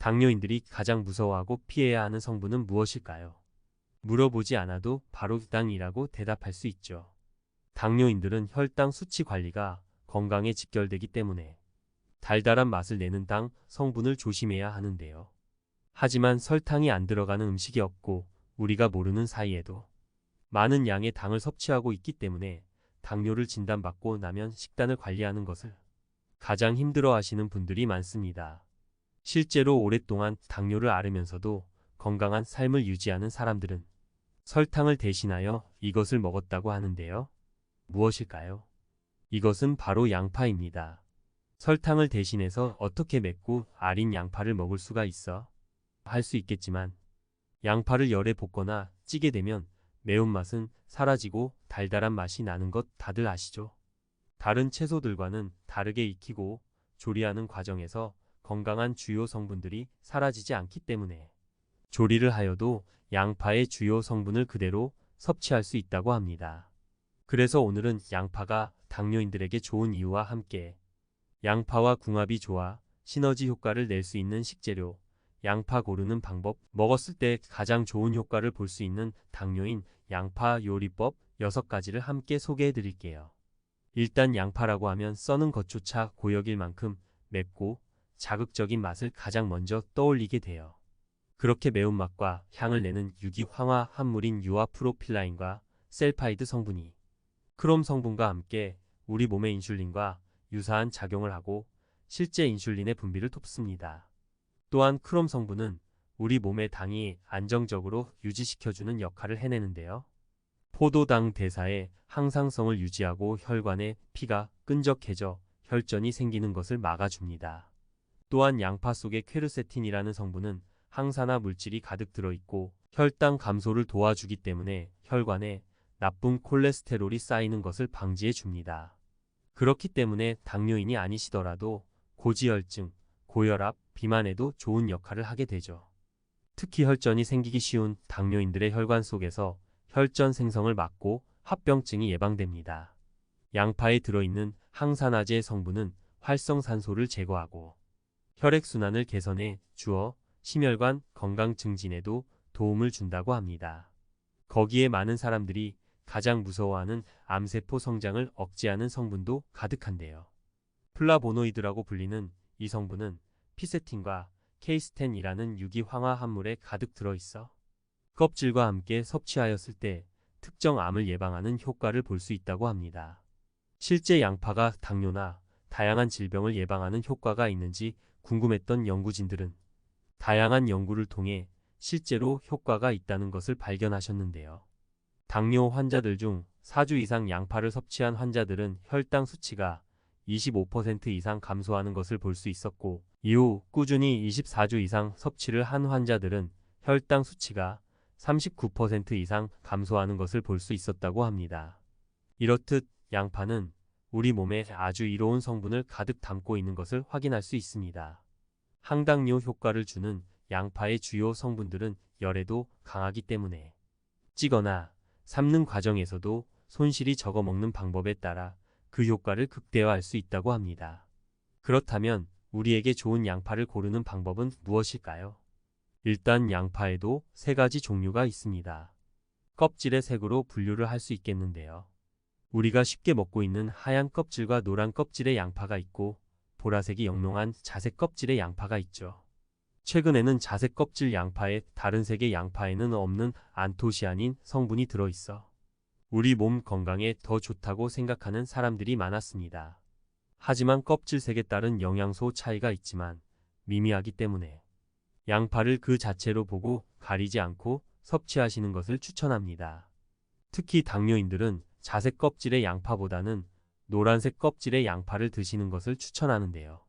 당뇨인들이 가장 무서워하고 피해야 하는 성분은 무엇일까요? 물어보지 않아도 바로 당이라고 대답할 수 있죠. 당뇨인들은 혈당 수치 관리가 건강에 직결되기 때문에 달달한 맛을 내는 당 성분을 조심해야 하는데요. 하지만 설탕이 안 들어가는 음식이 없고 우리가 모르는 사이에도 많은 양의 당을 섭취하고 있기 때문에 당뇨를 진단받고 나면 식단을 관리하는 것을 가장 힘들어 하시는 분들이 많습니다. 실제로 오랫동안 당뇨를 앓으면서도 건강한 삶을 유지하는 사람들은 설탕을 대신하여 이것을 먹었다고 하는데요. 무엇일까요? 이것은 바로 양파입니다. 설탕을 대신해서 어떻게 맵고 아린 양파를 먹을 수가 있어? 할 수 있겠지만 양파를 열에 볶거나 찌게 되면 매운맛은 사라지고 달달한 맛이 나는 것 다들 아시죠? 다른 채소들과는 다르게 익히고 조리하는 과정에서 건강한 주요 성분들이 사라지지 않기 때문에 조리를 하여도 양파의 주요 성분을 그대로 섭취할 수 있다고 합니다. 그래서 오늘은 양파가 당뇨인들에게 좋은 이유와 함께 양파와 궁합이 좋아 시너지 효과를 낼 수 있는 식재료, 양파 고르는 방법, 먹었을 때 가장 좋은 효과를 볼 수 있는 당뇨인 양파 요리법 6가지를 함께 소개해 드릴게요. 일단 양파라고 하면 써는 것조차 고역일 만큼 맵고 자극적인 맛을 가장 먼저 떠올리게 돼요. 그렇게 매운맛과 향을 내는 유기황화 합물인 유아프로필라인과 셀파이드 성분이 크롬 성분과 함께 우리 몸의 인슐린과 유사한 작용을 하고 실제 인슐린의 분비를 돕습니다. 또한 크롬 성분은 우리 몸의 당이 안정적으로 유지시켜주는 역할을 해내는데요. 포도당 대사의 항상성을 유지하고 혈관에 피가 끈적해져 혈전이 생기는 것을 막아줍니다. 또한 양파 속의 퀘르세틴이라는 성분은 항산화 물질이 가득 들어있고 혈당 감소를 도와주기 때문에 혈관에 나쁜 콜레스테롤이 쌓이는 것을 방지해 줍니다. 그렇기 때문에 당뇨인이 아니시더라도 고지혈증, 고혈압, 비만에도 좋은 역할을 하게 되죠. 특히 혈전이 생기기 쉬운 당뇨인들의 혈관 속에서 혈전 생성을 막고 합병증이 예방됩니다. 양파에 들어있는 항산화제 성분은 활성산소를 제거하고 혈액순환을 개선해 주어 심혈관 건강 증진에도 도움을 준다고 합니다. 거기에 많은 사람들이 가장 무서워하는 암세포 성장을 억제하는 성분도 가득한데요. 플라보노이드라고 불리는 이 성분은 피세틴과 케이스텐이라는 유기황화 합물에 가득 들어있어 껍질과 함께 섭취하였을 때 특정 암을 예방하는 효과를 볼 수 있다고 합니다. 실제 양파가 당뇨나 다양한 질병을 예방하는 효과가 있는지 궁금했던 연구진들은 다양한 연구를 통해 실제로 효과가 있다는 것을 발견하셨는데요. 당뇨 환자들 중 4주 이상 양파를 섭취한 환자들은 혈당 수치가 25% 이상 감소하는 것을 볼 수 있었고, 이후 꾸준히 24주 이상 섭취를 한 환자들은 혈당 수치가 39% 이상 감소하는 것을 볼 수 있었다고 합니다. 이렇듯 양파는 우리 몸에 아주 이로운 성분을 가득 담고 있는 것을 확인할 수 있습니다. 항당뇨 효과를 주는 양파의 주요 성분들은 열에도 강하기 때문에 찌거나 삶는 과정에서도 손실이 적어 먹는 방법에 따라 그 효과를 극대화할 수 있다고 합니다. 그렇다면 우리에게 좋은 양파를 고르는 방법은 무엇일까요? 일단 양파에도 세 가지 종류가 있습니다. 껍질의 색으로 분류를 할 수 있겠는데요. 우리가 쉽게 먹고 있는 하얀 껍질과 노란 껍질의 양파가 있고 보라색이 영롱한 자색 껍질의 양파가 있죠. 최근에는 자색 껍질 양파에 다른 색의 양파에는 없는 안토시아닌 성분이 들어있어 우리 몸 건강에 더 좋다고 생각하는 사람들이 많았습니다. 하지만 껍질색에 따른 영양소 차이가 있지만 미미하기 때문에 양파를 그 자체로 보고 가리지 않고 섭취하시는 것을 추천합니다. 특히 당뇨인들은 자색 껍질의 양파보다는 노란색 껍질의 양파를 드시는 것을 추천하는데요.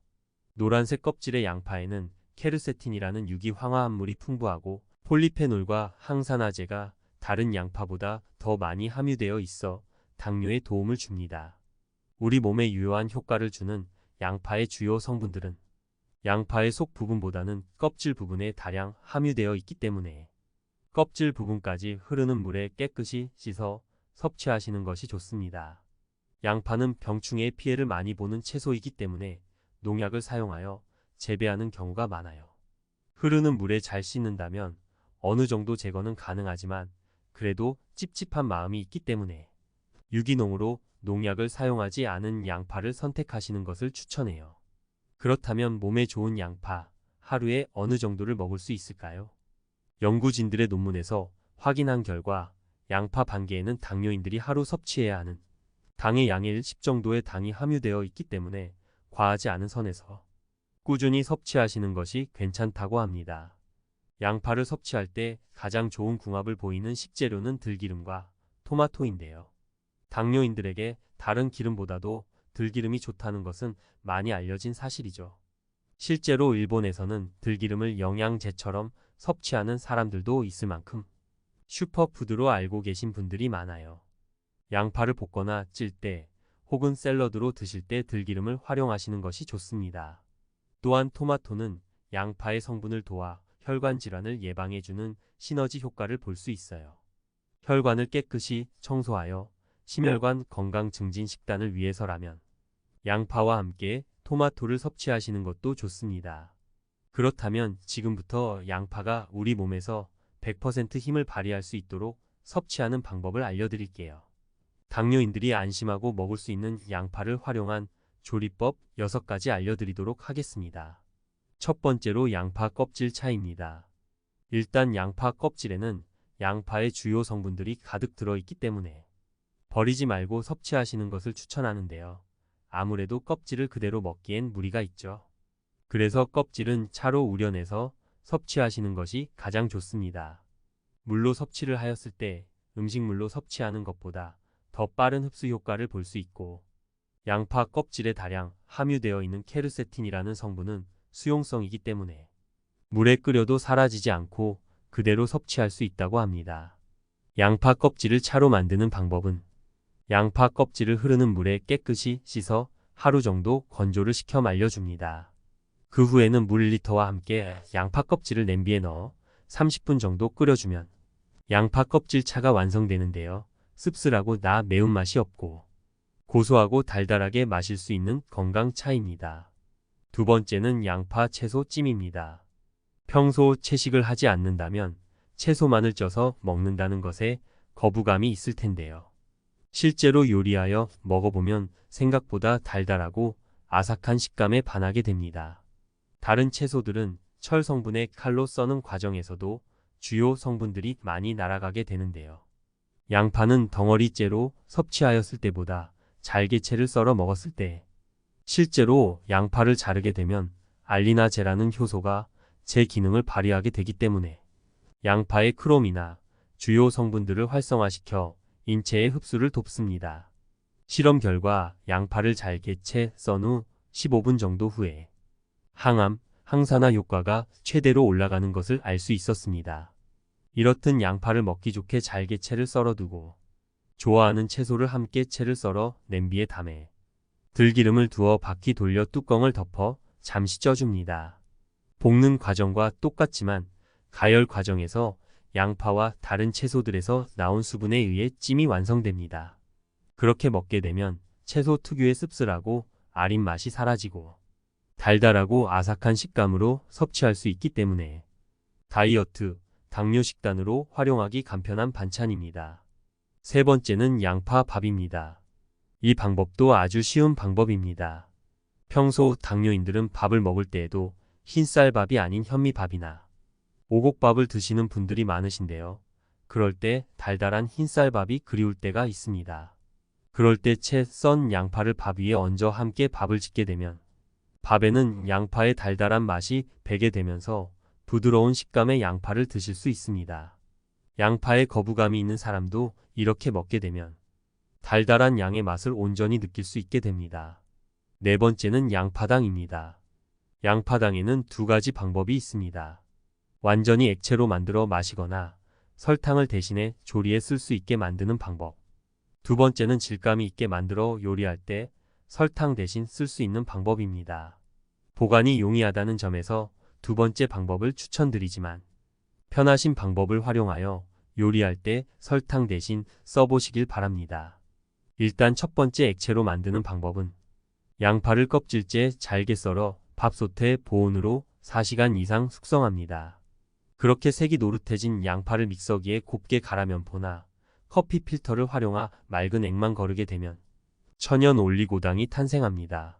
노란색 껍질의 양파에는 케르세틴이라는 유기황화 합물이 풍부하고 폴리페놀과 항산화제가 다른 양파보다 더 많이 함유되어 있어 당뇨에 도움을 줍니다. 우리 몸에 유효한 효과를 주는 양파의 주요 성분들은 양파의 속 부분보다는 껍질 부분에 다량 함유되어 있기 때문에 껍질 부분까지 흐르는 물에 깨끗이 씻어 섭취하시는 것이 좋습니다. 양파는 병충해의 피해를 많이 보는 채소이기 때문에 농약을 사용하여 재배하는 경우가 많아요. 흐르는 물에 잘 씻는다면 어느 정도 제거는 가능하지만 그래도 찝찝한 마음이 있기 때문에 유기농으로 농약을 사용하지 않은 양파를 선택하시는 것을 추천해요. 그렇다면 몸에 좋은 양파 하루에 어느 정도를 먹을 수 있을까요? 연구진들의 논문에서 확인한 결과 양파 반 개에는 당뇨인들이 하루 섭취해야 하는 당의 양의 1 정도의 당이 함유되어 있기 때문에 과하지 않은 선에서 꾸준히 섭취하시는 것이 괜찮다고 합니다. 양파를 섭취할 때 가장 좋은 궁합을 보이는 식재료는 들기름과 토마토인데요. 당뇨인들에게 다른 기름보다도 들기름이 좋다는 것은 많이 알려진 사실이죠. 실제로 일본에서는 들기름을 영양제처럼 섭취하는 사람들도 있을 만큼 슈퍼푸드로 알고 계신 분들이 많아요. 양파를 볶거나 찔 때 혹은 샐러드로 드실 때 들기름을 활용하시는 것이 좋습니다. 또한 토마토는 양파의 성분을 도와 혈관 질환을 예방해주는 시너지 효과를 볼 수 있어요. 혈관을 깨끗이 청소하여 심혈관 건강 증진 식단을 위해서라면 양파와 함께 토마토를 섭취하시는 것도 좋습니다. 그렇다면 지금부터 양파가 우리 몸에서 100% 힘을 발휘할 수 있도록 섭취하는 방법을 알려드릴게요. 당뇨인들이 안심하고 먹을 수 있는 양파를 활용한 조리법 6가지 알려드리도록 하겠습니다. 첫 번째로 양파 껍질 차이입니다. 일단 양파 껍질에는 양파의 주요 성분들이 가득 들어있기 때문에 버리지 말고 섭취하시는 것을 추천하는데요. 아무래도 껍질을 그대로 먹기엔 무리가 있죠. 그래서 껍질은 차로 우려내서 섭취하시는 것이 가장 좋습니다. 물로 섭취를 하였을 때 음식물로 섭취하는 것보다 더 빠른 흡수 효과를 볼 수 있고 양파 껍질에 다량 함유되어 있는 케르세틴이라는 성분은 수용성이기 때문에 물에 끓여도 사라지지 않고 그대로 섭취할 수 있다고 합니다. 양파 껍질을 차로 만드는 방법은 양파 껍질을 흐르는 물에 깨끗이 씻어 하루 정도 건조를 시켜 말려줍니다. 그 후에는 물 1리터와 함께 양파 껍질을 냄비에 넣어 30분 정도 끓여주면 양파 껍질 차가 완성되는데요. 씁쓸하고 나 매운맛이 없고 고소하고 달달하게 마실 수 있는 건강차입니다. 두 번째는 양파 채소 찜입니다. 평소 채식을 하지 않는다면 채소만을 쪄서 먹는다는 것에 거부감이 있을 텐데요. 실제로 요리하여 먹어보면 생각보다 달달하고 아삭한 식감에 반하게 됩니다. 다른 채소들은 철 성분의 칼로 써는 과정에서도 주요 성분들이 많이 날아가게 되는데요. 양파는 덩어리째로 섭취하였을 때보다 잘게채를 썰어 먹었을 때 실제로 양파를 자르게 되면 알리나제라는 효소가 제 기능을 발휘하게 되기 때문에 양파의 크롬이나 주요 성분들을 활성화시켜 인체의 흡수를 돕습니다. 실험 결과 양파를 잘게 채 썬 후 15분 정도 후에 항암, 항산화 효과가 최대로 올라가는 것을 알 수 있었습니다. 이렇듯 양파를 먹기 좋게 잘게 채를 썰어두고 좋아하는 채소를 함께 채를 썰어 냄비에 담에 들기름을 두어 바퀴 돌려 뚜껑을 덮어 잠시 쪄줍니다. 볶는 과정과 똑같지만 가열 과정에서 양파와 다른 채소들에서 나온 수분에 의해 찜이 완성됩니다. 그렇게 먹게 되면 채소 특유의 씁쓸하고 아린 맛이 사라지고 달달하고 아삭한 식감으로 섭취할 수 있기 때문에 다이어트, 당뇨 식단으로 활용하기 간편한 반찬입니다. 세 번째는 양파 밥입니다. 이 방법도 아주 쉬운 방법입니다. 평소 당뇨인들은 밥을 먹을 때에도 흰쌀밥이 아닌 현미밥이나 오곡밥을 드시는 분들이 많으신데요. 그럴 때 달달한 흰쌀밥이 그리울 때가 있습니다. 그럴 때 채 썬 양파를 밥 위에 얹어 함께 밥을 짓게 되면 밥에는 양파의 달달한 맛이 배게 되면서 부드러운 식감의 양파를 드실 수 있습니다. 양파에 거부감이 있는 사람도 이렇게 먹게 되면 달달한 양의 맛을 온전히 느낄 수 있게 됩니다. 네 번째는 양파당입니다. 양파당에는 두 가지 방법이 있습니다. 완전히 액체로 만들어 마시거나 설탕을 대신해 조리에 쓸 수 있게 만드는 방법. 두 번째는 질감이 있게 만들어 요리할 때 설탕 대신 쓸 수 있는 방법입니다. 보관이 용이하다는 점에서 두 번째 방법을 추천드리지만 편하신 방법을 활용하여 요리할 때 설탕 대신 써보시길 바랍니다. 일단 첫 번째 액체로 만드는 방법은 양파를 껍질째 잘게 썰어 밥솥에 보온으로 4시간 이상 숙성합니다. 그렇게 색이 노릇해진 양파를 믹서기에 곱게 갈아 면포나 커피 필터를 활용하 맑은 액만 거르게 되면 천연 올리고당이 탄생합니다.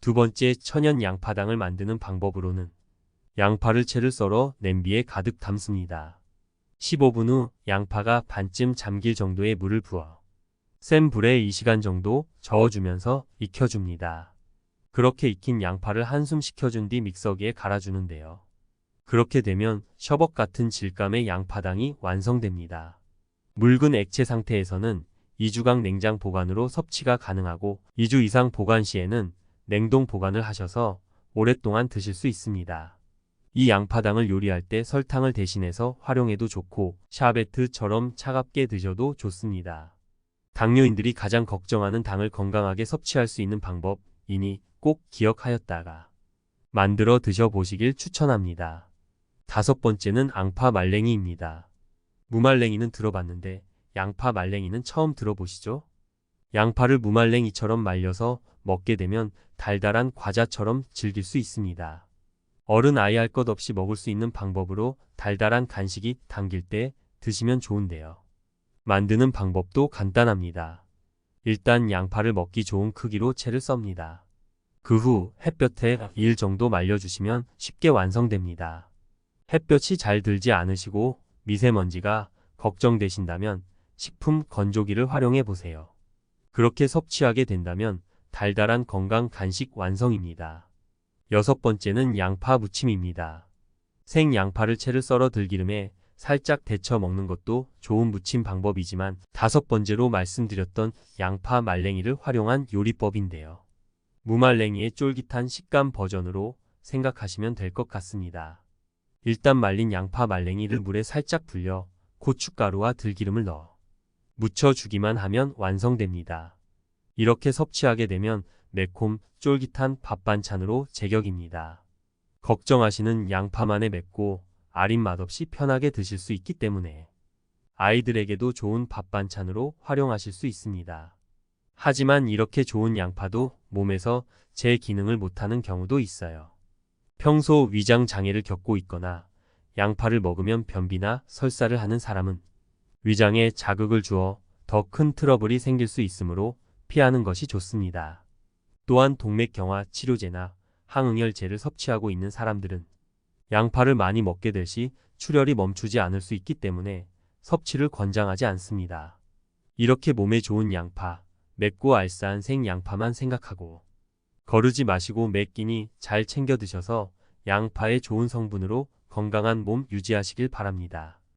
두 번째 천연 양파당을 만드는 방법으로는 양파를 채를 썰어 냄비에 가득 담습니다. 15분 후 양파가 반쯤 잠길 정도의 물을 부어 센 불에 2시간 정도 저어주면서 익혀줍니다. 그렇게 익힌 양파를 한숨 식혀준 뒤 믹서기에 갈아주는데요. 그렇게 되면 셔벗 같은 질감의 양파당이 완성됩니다. 묽은 액체 상태에서는 2주간 냉장 보관으로 섭취가 가능하고 2주 이상 보관 시에는 냉동 보관을 하셔서 오랫동안 드실 수 있습니다. 이 양파당을 요리할 때 설탕을 대신해서 활용해도 좋고 샤베트처럼 차갑게 드셔도 좋습니다. 당뇨인들이 가장 걱정하는 당을 건강하게 섭취할 수 있는 방법이니 꼭 기억하였다가 만들어 드셔보시길 추천합니다. 다섯 번째는 앙파 말랭이입니다. 무말랭이는 들어봤는데 양파 말랭이는 처음 들어보시죠? 양파를 무말랭이처럼 말려서 먹게 되면 달달한 과자처럼 즐길 수 있습니다. 어른 아이 할 것 없이 먹을 수 있는 방법으로 달달한 간식이 당길 때 드시면 좋은데요. 만드는 방법도 간단합니다. 일단 양파를 먹기 좋은 크기로 채를 썹니다. 그 후 햇볕에 2일 정도 말려주시면 쉽게 완성됩니다. 햇볕이 잘 들지 않으시고 미세먼지가 걱정되신다면 식품 건조기를 활용해 보세요. 그렇게 섭취하게 된다면 달달한 건강 간식 완성입니다. 여섯 번째는 양파 무침입니다. 생 양파를 채를 썰어 들기름에 살짝 데쳐 먹는 것도 좋은 무침 방법이지만 다섯 번째로 말씀드렸던 양파 말랭이를 활용한 요리법인데요. 무말랭이의 쫄깃한 식감 버전으로 생각하시면 될 것 같습니다. 일단 말린 양파 말랭이를 물에 살짝 불려 고춧가루와 들기름을 넣어 묻혀주기만 하면 완성됩니다. 이렇게 섭취하게 되면 매콤 쫄깃한 밥 반찬으로 제격입니다. 걱정하시는 양파만의 맵고 아린 맛없이 편하게 드실 수 있기 때문에 아이들에게도 좋은 밥 반찬으로 활용하실 수 있습니다. 하지만 이렇게 좋은 양파도 몸에서 제 기능을 못하는 경우도 있어요. 평소 위장 장애를 겪고 있거나 양파를 먹으면 변비나 설사를 하는 사람은 위장에 자극을 주어 더 큰 트러블이 생길 수 있으므로 피하는 것이 좋습니다. 또한 동맥경화 치료제나 항응혈제를 섭취하고 있는 사람들은 양파를 많이 먹게 될 시 출혈이 멈추지 않을 수 있기 때문에 섭취를 권장하지 않습니다. 이렇게 몸에 좋은 양파, 맵고 알싸한 생양파만 생각하고 거르지 마시고 매 끼니 잘 챙겨 드셔서 양파의 좋은 성분으로 건강한 몸 유지하시길 바랍니다.